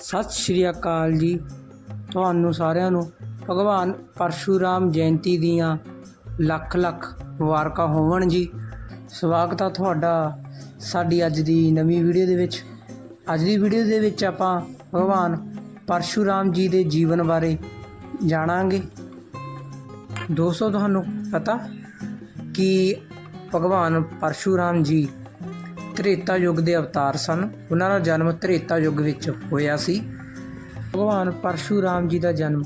ਸਤਿ ਸ਼੍ਰੀ ਅਕਾਲ ਜੀ। ਤੁਹਾਨੂੰ ਸਾਰਿਆਂ ਨੂੰ ਭਗਵਾਨ ਪਰਸ਼ੂਰਾਮ ਜਯੰਤੀ ਦੀਆਂ ਲੱਖ ਲੱਖ ਮੁਬਾਰਕਾਂ ਹੋਵਣ ਜੀ। ਸਵਾਗਤ ਆ ਤੁਹਾਡਾ ਸਾਡੀ ਅੱਜ ਦੀ ਨਵੀਂ ਵੀਡੀਓ ਦੇ ਵਿੱਚ। ਅੱਜ ਦੀ ਵੀਡੀਓ ਦੇ ਵਿੱਚ ਆਪਾਂ ਭਗਵਾਨ ਪਰਸ਼ੂਰਾਮ ਜੀ ਦੇ ਜੀਵਨ ਬਾਰੇ ਜਾਣਾਂਗੇ। ਦੋਸਤੋ, ਤੁਹਾਨੂੰ ਪਤਾ ਕਿ ਭਗਵਾਨ ਪਰਸ਼ੂਰਾਮ ਜੀ ਤ੍ਰੇਤਾ ਯੁੱਗ ਦੇ ਅਵਤਾਰ ਸਨ। ਉਹਨਾਂ ਦਾ ਜਨਮ ਤ੍ਰੇਤਾ ਯੁੱਗ ਵਿੱਚ ਹੋਇਆ ਸੀ। ਭਗਵਾਨ ਪਰਸ਼ੂਰਾਮ ਜੀ ਦਾ ਜਨਮ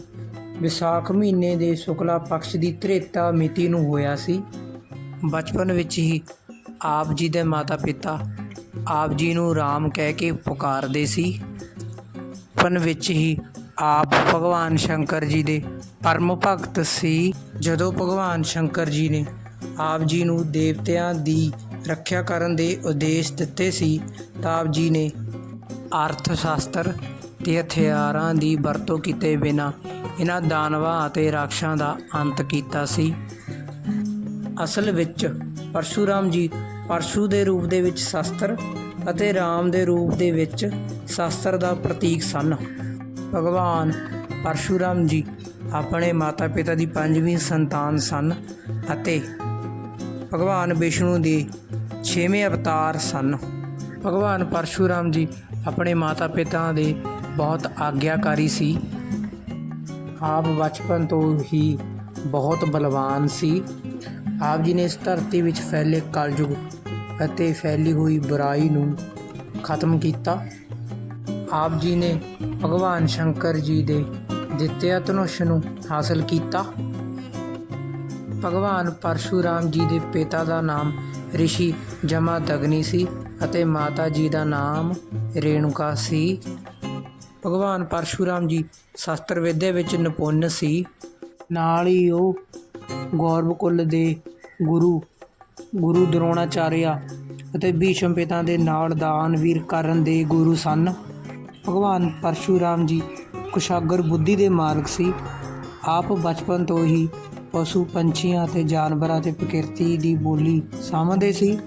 ਵਿਸਾਖ ਮਹੀਨੇ ਦੇ ਸ਼ੁਕਲਾ ਪਕਸ਼ ਦੀ ਤ੍ਰੇਤਾ ਮਿਤੀ ਨੂੰ ਹੋਇਆ ਸੀ। ਬਚਪਨ ਵਿੱਚ ਹੀ ਆਪ ਜੀ ਦੇ ਮਾਤਾ-ਪਿਤਾ ਆਪ ਜੀ ਨੂੰ ਰਾਮ ਕਹਿ ਕੇ ਪੁਕਾਰਦੇ ਸੀ। ਬਚਪਨ ਵਿੱਚ ਹੀ ਆਪ ਭਗਵਾਨ ਸ਼ੰਕਰ ਜੀ ਦੇ ਪਰਮ ਭਗਤ ਸੀ। ਜਦੋਂ ਭਗਵਾਨ ਸ਼ੰਕਰ ਜੀ ਨੇ ਆਪ ਜੀ ਨੂੰ ਦੇਵਤਿਆਂ ਦੀ ਰੱਖਿਆ ਕਰਨ ਦੇ ਉਦੇਸ਼ ਦਿੱਤੇ ਸੀ ਤਾਂ ਆਪ ਜੀ ਨੇ ਅਰਥ ਸ਼ਾਸਤਰ ਤੇ ਹਥਿਆਰਾਂ ਦੀ ਵਰਤੋਂ ਕੀਤੇ ਬਿਨਾਂ ਇਹਨਾਂ ਦਾਨਵਾਂ ਅਤੇ ਰਾਖਸ਼ਾਂ ਦਾ ਅੰਤ ਕੀਤਾ ਸੀ। ਅਸਲ ਵਿੱਚ ਪਰਸ਼ੂਰਾਮ ਜੀ ਪਰਸ਼ੂ ਦੇ ਰੂਪ ਦੇ ਵਿੱਚ ਸ਼ਸਤਰ ਅਤੇ ਰਾਮ ਦੇ ਰੂਪ ਦੇ ਵਿੱਚ ਸ਼ਸਤਰ ਦਾ ਪ੍ਰਤੀਕ ਸਨ। ਭਗਵਾਨ ਪਰਸ਼ੂਰਾਮ ਜੀ ਆਪਣੇ ਮਾਤਾ-ਪਿਤਾ ਦੀ ਪੰਜਵੀਂ ਸੰਤਾਨ ਸਨ ਅਤੇ ਭਗਵਾਨ ਵਿਸ਼ਨੂੰ ਦੇ ਛੇਵੇਂ ਅਵਤਾਰ ਸਨ। ਭਗਵਾਨ ਪਰਸ਼ੂਰਾਮ ਜੀ ਆਪਣੇ ਮਾਤਾ-ਪਿਤਾ ਦੇ ਬਹੁਤ ਆਗਿਆਕਾਰੀ ਸੀ। ਆਪ ਬਚਪਨ ਤੋਂ ਹੀ ਬਹੁਤ ਬਲਵਾਨ ਸੀ। ਆਪ ਜੀ ਨੇ ਇਸ ਧਰਤੀ ਵਿੱਚ ਫੈਲੇ ਕਲਯੁਗ ਅਤੇ ਫੈਲੀ ਹੋਈ ਬੁਰਾਈ ਨੂੰ ਖਤਮ ਕੀਤਾ। ਆਪ ਜੀ ਨੇ ਭਗਵਾਨ ਸ਼ੰਕਰ ਜੀ ਦੇ ਦਿੱਤੇ ਧਨੁਸ਼ ਨੂੰ ਹਾਸਲ ਕੀਤਾ। ਭਗਵਾਨ ਪਰਸ਼ੂਰਾਮ ਜੀ ਦੇ ਪਿਤਾ ਦਾ ਨਾਮ ਰਿਸ਼ੀ ਜਮਾਦਗਨੀ ਸੀ ਅਤੇ ਮਾਤਾ ਜੀ ਦਾ ਨਾਮ ਰੇਣੂਕਾ ਸੀ। ਭਗਵਾਨ ਪਰਸ਼ੂਰਾਮ ਜੀ ਸ਼ਸਤਰ ਵਿਦਿਆ ਵਿੱਚ ਨਿਪੁੰਨ ਸੀ। ਨਾਲ ਹੀ ਉਹ ਗੌਰਵ ਕੁੱਲ ਦੇ ਗੁਰੂ ਗੁਰੂ ਦਰੋਣਾਚਾਰਿਆ ਅਤੇ ਭੀਸ਼ਮ ਪਿਤਾ ਦੇ ਨਾਲ ਦਾਨਵੀਰ ਕਰਨ ਦੇ ਗੁਰੂ ਸਨ। ਭਗਵਾਨ ਪਰਸ਼ੂਰਾਮ ਜੀ ਕੁਸ਼ਾਗਰ ਬੁੱਧੀ ਦੇ ਮਾਰਗ ਸੀ। ਆਪ ਬਚਪਨ ਤੋਂ ਹੀ ਪਸ਼ੂ ਪੰਛੀਆਂ ਅਤੇ ਜਾਨਵਰਾਂ ਤੇ ਪ੍ਰਕਿਰਤੀ ਦੀ ਬੋਲੀ ਸਮਝਦੇ ਸੀ।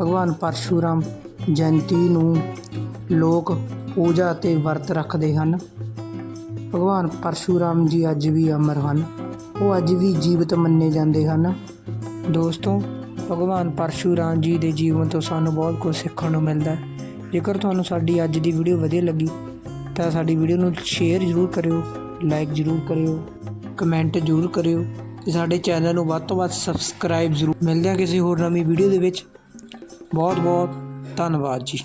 ਭਗਵਾਨ ਪਰਸ਼ੂਰਾਮ ਜਯੰਤੀ ਨੂੰ ਲੋਕ ਪੂਜਾ ਅਤੇ ਵਰਤ ਰੱਖਦੇ ਹਨ। ਭਗਵਾਨ ਪਰਸ਼ੂਰਾਮ ਜੀ ਅੱਜ ਵੀ ਅਮਰ ਹਨ। ਉਹ ਅੱਜ ਵੀ ਜੀਵਤ ਮੰਨੇ ਜਾਂਦੇ ਹਨ। ਦੋਸਤੋ, ਭਗਵਾਨ ਪਰਸ਼ੂਰਾਮ ਜੀ ਦੇ ਜੀਵਨ ਤੋਂ ਸਾਨੂੰ ਬਹੁਤ ਕੁਝ ਸਿੱਖਣ ਨੂੰ ਮਿਲਦਾ ਹੈ। ਜੇਕਰ ਤੁਹਾਨੂੰ ਸਾਡੀ ਅੱਜ ਦੀ ਵੀਡੀਓ ਵਧੀਆ ਲੱਗੀ, ਤਾਂ ਸਾਡੀ ਵੀਡੀਓ ਨੂੰ ਸ਼ੇਅਰ ਜ਼ਰੂਰ ਕਰਿਓ ਲਾਈਕ ਜ਼ਰੂਰ ਕਰਿਓ। ਕਮੈਂਟ ਜ਼ਰੂਰ ਕਰਿਓ ਤੇ ਸਾਡੇ ਚੈਨਲ ਨੂੰ ਵੱਧ ਤੋਂ ਵੱਧ ਸਬਸਕ੍ਰਾਈਬ ਜ਼ਰੂਰ। ਮਿਲਦੇ ਹਾਂ ਕਿਸੇ ਹੋਰ ਨਵੀਂ ਵੀਡੀਓ ਦੇ ਵਿੱਚ। ਬਹੁਤ ਬਹੁਤ ਧੰਨਵਾਦ ਜੀ।